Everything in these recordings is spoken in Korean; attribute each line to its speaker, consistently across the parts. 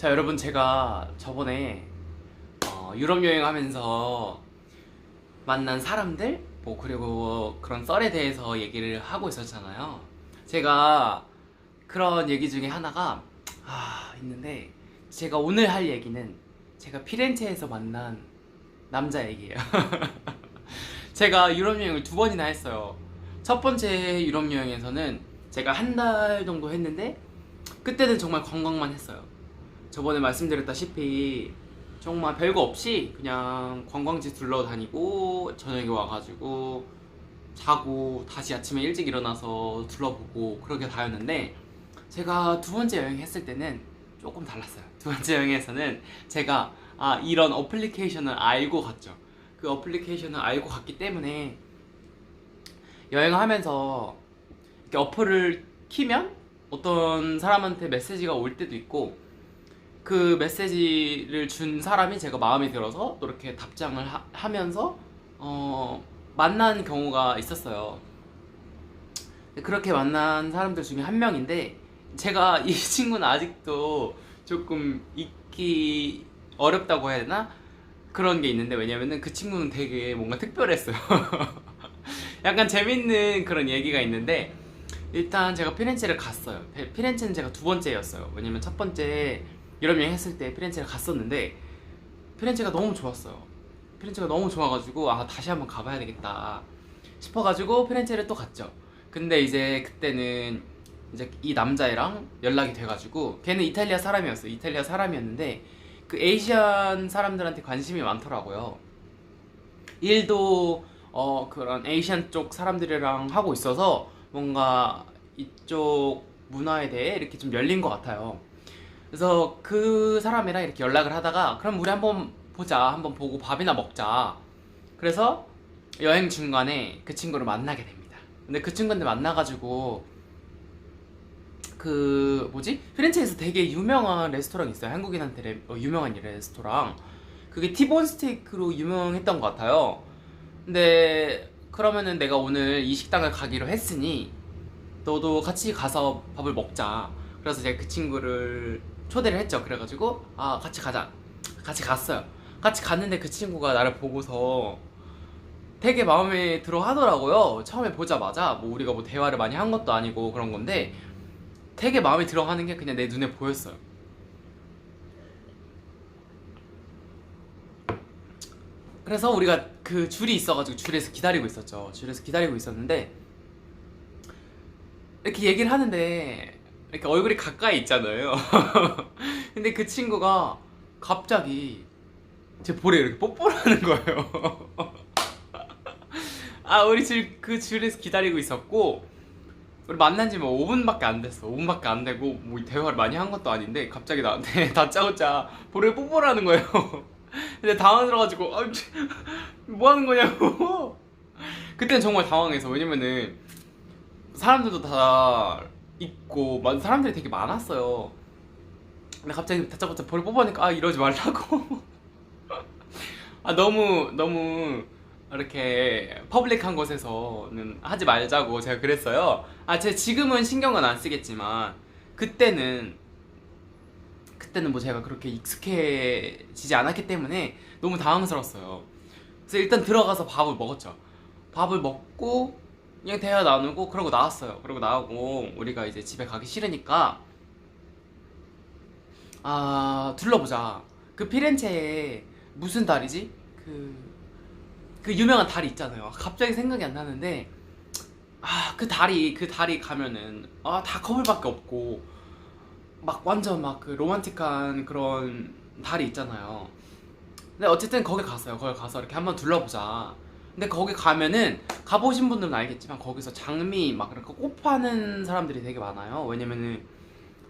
Speaker 1: 자 여러분 제가 저번에 어, 유럽 여행하면서 만난 사람들 뭐 그리고 그런 썰에 대해서 얘기를 하고 있었잖아요. 제가 그런 얘기 중에 하나가 아 있는데 제가 오늘 할 얘기는 제가 피렌체에서 만난 남자 얘기예요. 제가 유럽 여행을 두 번이나 했어요. 첫 번째 유럽 여행에서는 제가 한 달 정도 했는데 그때는 정말 관광만 했어요. 저번에 말씀드렸다시피 정말 별거 없이 그냥 관광지 둘러다니고 저녁에 와가지고 자고 다시 아침에 일찍 일어나서 둘러보고 그렇게 다녔는데 제가 두 번째 여행 했을 때는 조금 달랐어요. 두 번째 여행에서는 제가 아 이런 어플리케이션을 알고 갔죠. 그 어플리케이션을 알고 갔기 때문에 여행하면서 이렇게 어플을 키면 어떤 사람한테 메시지가 올 때도 있고 그 메시지를 준 사람이 제가 마음에 들어서 또 이렇게 답장을 하, 면서 어, 만난 경우가 있었어요. 그렇게 만난 사람들 중에 한 명인데 제가 이 친구는 아직도 조금 잊기 어렵다고 해야 되나? 그런 게 있는데 왜냐면은 그 친구는 되게 뭔가 특별했어요. 약간 재밌는 그런 얘기가 있는데 일단 제가 피렌체를 갔어요. 피- 피렌체는 제가 두 번째였어요. 왜냐면 첫 번째 유럽 여행 했을 때 피렌체를 갔었는데 피렌체가 너무 좋았어요. 피렌체가 너무 좋아가지고 아 다시 한번 가봐야 되겠다 싶어가지고 피렌체를 또 갔죠. 근데 이제 그때는 이제 이 남자애랑 연락이 돼가지고 걔는 이탈리아 사람이었어요. 이탈리아 사람이었는데 그 에이시안 사람들한테 관심이 많더라고요. 일도 어 그런 에이시안 쪽 사람들이랑 하고 있어서 뭔가 이쪽 문화에 대해 이렇게 좀 열린 것 같아요. 그래서 그 사람이랑 이렇게 연락을 하다가 그럼 우리 한번 보자, 한번 보고 밥이나 먹자. 그래서 여행 중간에 그 친구를 만나게 됩니다. 근데 그 친구한테 만나가지고 그 뭐지 피렌체에서 되게 유명한 레스토랑 있어요. 한국인한테 레- 어, 유명한 이 레스토랑. 그게 티본 스테이크로 유명했던 것 같아요. 근데 그러면은 내가 오늘 이 식당을 가기로 했으니 너도 같이 가서 밥을 먹자. 그래서 제가 그 친구를 초대를 했죠. 그래가지고 아 같이 가자. 같이 갔어요. 같이 갔는데 그 친구가 나를 보고서 되게 마음에 들어 하더라고요. 처음에 보자마자 뭐 우리가 뭐 대화를 많이 한 것도 아니고 그런 건데 되게 마음에 들어 하는 게 그냥 내 눈에 보였어요. 그래서 우리가 그 줄이 있어가지고 줄에서 기다리고 있었죠. 줄에서 기다리고 있었는데 이렇게 얘기를 하는데 이렇게 얼굴이 가까이 있잖아요. 근데 그 친구가 갑자기 제 볼에 이렇게 뽀뽀를 하는 거예요. 아 우리 줄 그 줄에서 기다리고 있었고 우리 만난 지 뭐 5분밖에 안 됐어. 5분밖에 안 되고 뭐 대화를 많이 한 것도 아닌데 갑자기 나한테 다짜고짜 볼에 뽀뽀를 하는 거예요. 근데 당황스러워가지고 아, 뭐 하는 거냐고. 그때는 정말 당황해서 왜냐면은 사람들도 다 있고 막 사람들이 되게 많았어요. 근데 갑자기 다짜고짜 볼을 뽑으니까 아 이러지 말라고. 아 너무 너무 이렇게 퍼블릭한 곳에서는 하지 말자고 제가 그랬어요. 아, 제 지금은 신경은 안 쓰겠지만 그때는 그때는 뭐 제가 그렇게 익숙해지지 않았기 때문에 너무 당황스러웠어요. 그래서 일단 들어가서 밥을 먹었죠. 밥을 먹고 대화 나누고 그러고 나왔어요. 그러고 나오고 우리가 이제 집에 가기 싫으니까 아 둘러보자. 그 피렌체에 무슨 다리지? 그, 그 유명한 다리 있잖아요. 갑자기 생각이 안 나는데, 아, 그 다리, 그 다리 가면은, 아, 다 커플밖에 없고, 막 완전 막 그 로man틱한 그런 다리 있잖아요. 근데 어쨌든 거기 갔어요. 거기 가서 이렇게 한번 둘러보자. 근데 거기 가면은, 가보신 분들은 알겠지만, 거기서 장미 막 이렇게 꽃 파는 사람들이 되게 많아요. 왜냐면은,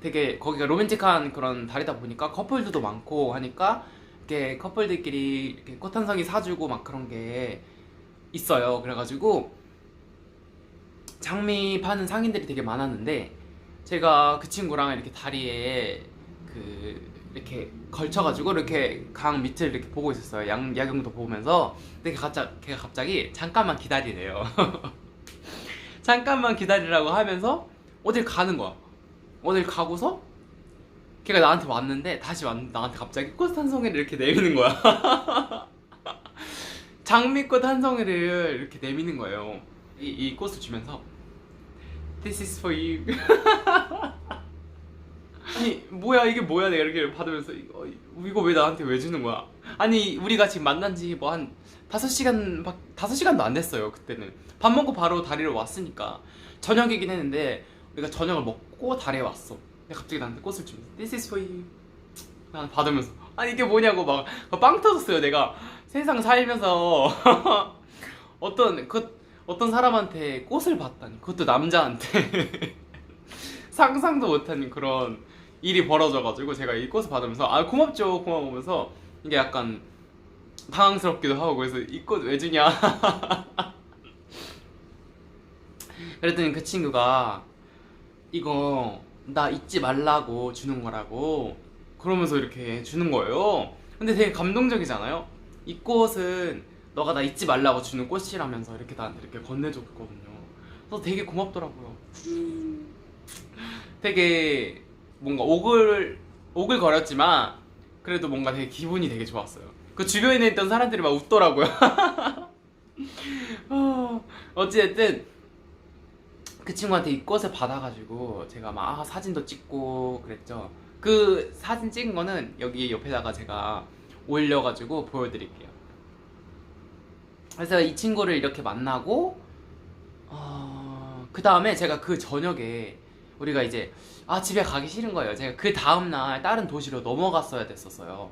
Speaker 1: 되게 거기가 로맨틱한 그런 다리다 보니까 커플들도 많고 하니까 이렇게 커플들끼리 이렇게 꽃한 송이 사주고 막 그런 게 있어요. 그래가지고 장미 파는 상인들이 되게 많았는데 제가 그 친구랑 이렇게 다리에 그 이렇게 걸쳐가지고 이렇게 강 밑을 이렇게 보고 있었어요. 양 야경도 보면서 근데 갑자기, 걔가 갑자기 잠깐만 기다리래요. 잠깐만 기다리라고 하면서 어딜 가는 거야. 어딜 가고서 걔가 나한테 왔는데 다시 왔는데 나한테 갑자기 꽃 한 송이를 이렇게 내미는 거야. 장미꽃 한 송이를 이렇게 내미는 거예요. 이, 이 꽃을 주면서 This is for you. 아니 뭐야 이게 뭐야 내가 이렇게 받으면서 이거 이거 왜 나한테 왜 주는 거야? 아니 우리가 지금 만난 지 뭐한 다섯 시간 막 다섯 시간도 안 됐어요 그때는 밥 먹고 바로 다리로 왔으니까 저녁이긴 했는데 우리가 저녁을 먹고 다리에 왔어. 갑자기 나한테 꽃을 주면서 This is for you. 난 받으면서 아니 이게 뭐냐고 막 빵 터졌어요 내가 세상 살면서 어떤 그 어떤 사람한테 꽃을 받다니 그것도 남자한테 상상도 못한 그런 일이 벌어져가지고 제가 이 꽃을 받으면서 아 고맙죠. 고마우면서 이게 약간 당황스럽기도 하고 그래서 이 꽃 왜 주냐. 그랬더니 그 친구가 이거 나 잊지 말라고 주는 거라고 그러면서 이렇게 주는 거예요. 근데 되게 감동적이잖아요. 이 꽃은 너가 나 잊지 말라고 주는 꽃이라면서 이렇게 나한테 이렇게 건네줬거든요. 그래서 되게 고맙더라고요. 되게 뭔가 오글 오글 거렸지만 그래도 뭔가 되게 기분이 되게 좋았어요. 그 주변에 있던 사람들이 막 웃더라고요. 어, 어찌됐든 그 친구한테 이 꽃을 받아가지고 제가 막 아, 사진도 찍고 그랬죠. 그 사진 찍은 거는 여기 옆에다가 제가 올려가지고 보여드릴게요. 그래서 이 친구를 이렇게 만나고 어, 그 다음에 제가 그 저녁에 우리가 이제 아 집에 가기 싫은 거예요. 제가 그 다음 날 다른 도시로 넘어갔어야 됐었어요.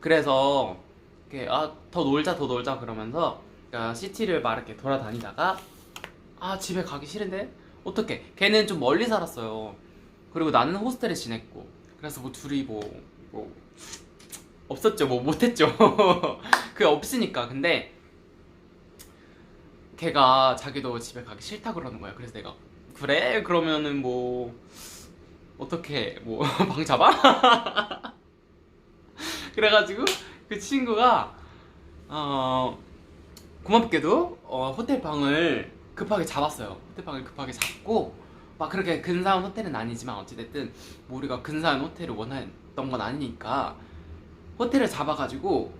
Speaker 1: 그래서 이렇게 아 더 놀자 더 놀자 그러면서 그러니까 시티를 막 이렇게 돌아다니다가 아 집에 가기 싫은데 어떻게? 걔는 좀 멀리 살았어요. 그리고 나는 호스텔에 지냈고 그래서 뭐 둘이 뭐, 뭐 없었죠. 뭐 못했죠. 그게 없으니까 근데 걔가 자기도 집에 가기 싫다 그러는 거야. 그래서 내가 그래 그러면은 뭐 어떻게 뭐 방 잡아? 그래가지고 그 친구가 어 고맙게도 어, 호텔 방을 급하게 잡았어요. 호텔 방을 급하게 잡고 막 그렇게 근사한 호텔은 아니지만 어찌됐든 뭐 우리가 근사한 호텔을 원했던 건 아니니까 호텔을 잡아가지고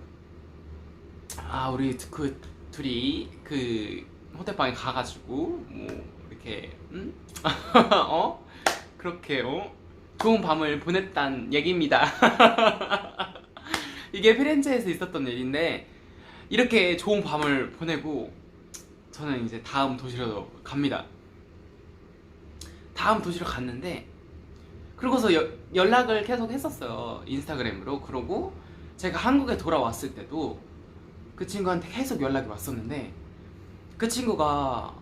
Speaker 1: 아 우리 그 둘이 그 호텔 방에 가가지고 뭐 이렇게 음? 어 그렇게 어 좋은 밤을 보냈단 얘기입니다. 이게 피렌체에서 있었던 일인데 이렇게 좋은 밤을 보내고 저는 이제 다음 도시로 갑니다. 다음 도시로 갔는데 그러고서 여- 연락을 계속 했었어요 인스타그램으로 그러고 제가 한국에 돌아왔을 때도 그 친구한테 계속 연락이 왔었는데 그 친구가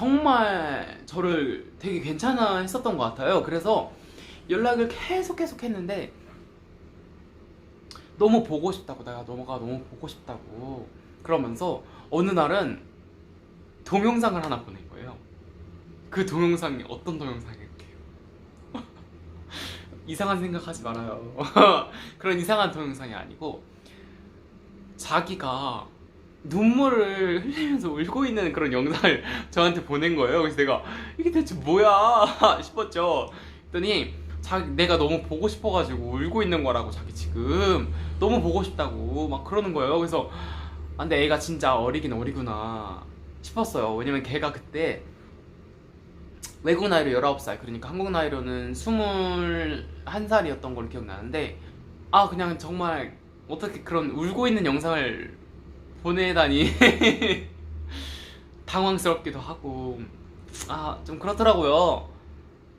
Speaker 1: 정말 저를 되게 괜찮아 했었던 것 같아요 그래서 연락을 계속 계속 했는데 너무 보고 싶다고 내가 너가 너무 보고 싶다고 그러면서 어느 날은 동영상을 하나 보낸 거예요 그 동영상이 어떤 동영상일게요? 이상한 생각하지 말아요. 그런 이상한 동영상이 아니고 자기가 눈물을 흘리면서 울고 있는 그런 영상을 저한테 보낸 거예요. 그래서 내가 이게 대체 뭐야 싶었죠. 그랬더니 자기 내가 너무 보고 싶어가지고 울고 있는 거라고 자기 지금 너무 보고 싶다고 막 그러는 거예요. 그래서 아, 근데 애가 진짜 어리긴 어리구나 싶었어요. 왜냐면 걔가 그때 외국 나이로 19살 그러니까 한국 나이로는 21살이었던 걸로 기억나는데 아 그냥 정말 어떻게 그런 울고 있는 영상을 보내다니 당황스럽기도 하고. 아 좀 그렇더라고요.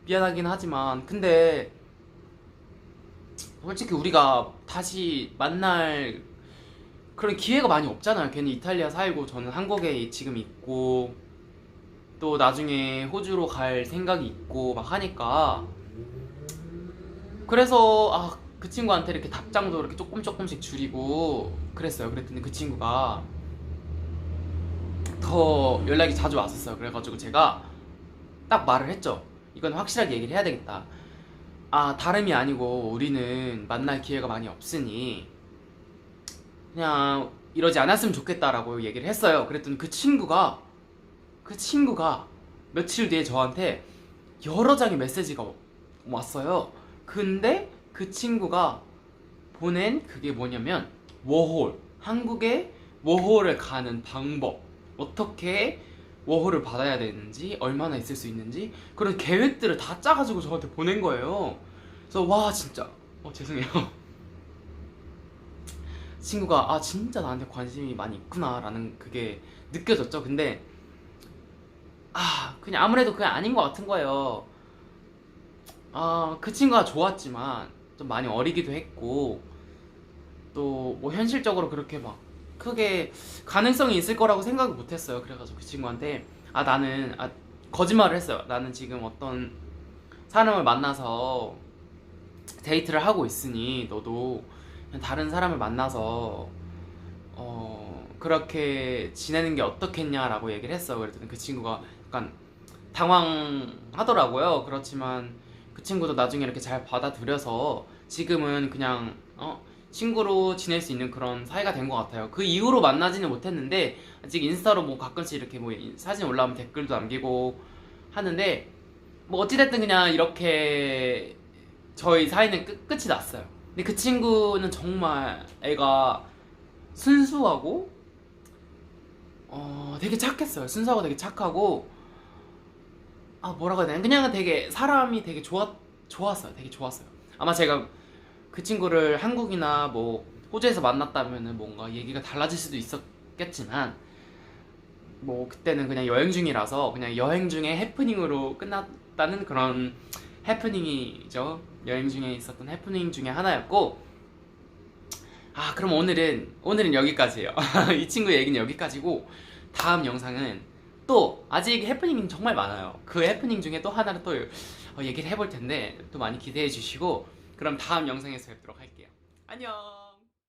Speaker 1: 미안하긴 하지만. 근데 솔직히 우리가 다시 만날 그런 기회가 많이 없잖아요. 괜히 이탈리아 살고 저는 한국에 지금 있고 또 나중에 호주로 갈 생각이 있고 막 하니까. 그래서 아 그 친구한테 이렇게 답장도 이렇게 조금 조금씩 줄이고 그랬어요. 그랬더니 그 친구가 더 연락이 자주 왔었어요. 그래가지고 제가 딱 말을 했죠. 이건 확실하게 얘기를 해야 되겠다. 아 다름이 아니고 우리는 만날 기회가 많이 없으니 그냥 이러지 않았으면 좋겠다라고 얘기를 했어요. 그랬더니 그 친구가 그 친구가 며칠 뒤에 저한테 여러 장의 메시지가 왔어요. 근데 그 친구가 보낸 그게 뭐냐면 워홀. 한국에 워홀을 가는 방법. 어떻게 워홀을 받아야 되는지 얼마나 있을 수 있는지 그런 계획들을 다 짜가지고 저한테 보낸 거예요. 그래서 와 진짜. 어 죄송해요. 친구가 아 진짜 나한테 관심이 많이 있구나 라는 그게 느껴졌죠. 근데 아 그냥 아무래도 그게 아닌 것 같은 거예요. 아그 친구가 좋았지만 좀 많이 어리기도 했고 또 뭐 현실적으로 그렇게 막 크게 가능성이 있을 거라고 생각을 못했어요 그래가지고 그 친구한테 아 나는 아 거짓말을 했어요 나는 지금 어떤 사람을 만나서 데이트를 하고 있으니 너도 다른 사람을 만나서 어 그렇게 지내는 게 어떻겠냐라고 얘기를 했어. 그랬더니 그 친구가 약간 당황하더라고요. 그렇지만 그 친구도 나중에 이렇게 잘 받아들여서 지금은 그냥 어 친구로 지낼 수 있는 그런 사이가 된 것 같아요. 그 이후로 만나지는 못했는데 아직 인스타로 뭐 가끔씩 이렇게 뭐 사진 올라오면 댓글도 남기고 하는데 뭐 어찌됐든 그냥 이렇게 저희 사이는 끝, 끝이 났어요. 근데 그 친구는 정말 애가 순수하고 어 되게 착했어요. 순수하고 되게 착하고 아 뭐라고 해야 되나 그냥 되게 사람이 되게 좋았 좋았어요. 되게 좋았어요. 아마 제가 그 친구를 한국이나 뭐 호주에서 만났다면은 뭔가 얘기가 달라질 수도 있었겠지만 뭐 그때는 그냥 여행 중이라서 그냥 여행 중에 해프닝으로 끝났다는 그런 해프닝이죠. 여행 중에 있었던 해프닝 중에 하나였고 아 그럼 오늘은 오늘은 여기까지예요. 이 친구 얘기는 여기까지고 다음 영상은 또 아직 해프닝이 정말 많아요. 그 해프닝 중에 또 하나를 또 어, 얘기를 해볼 텐데 또 많이 기대해 주시고 그럼 다음 영상에서 뵙도록 할게요. 안녕.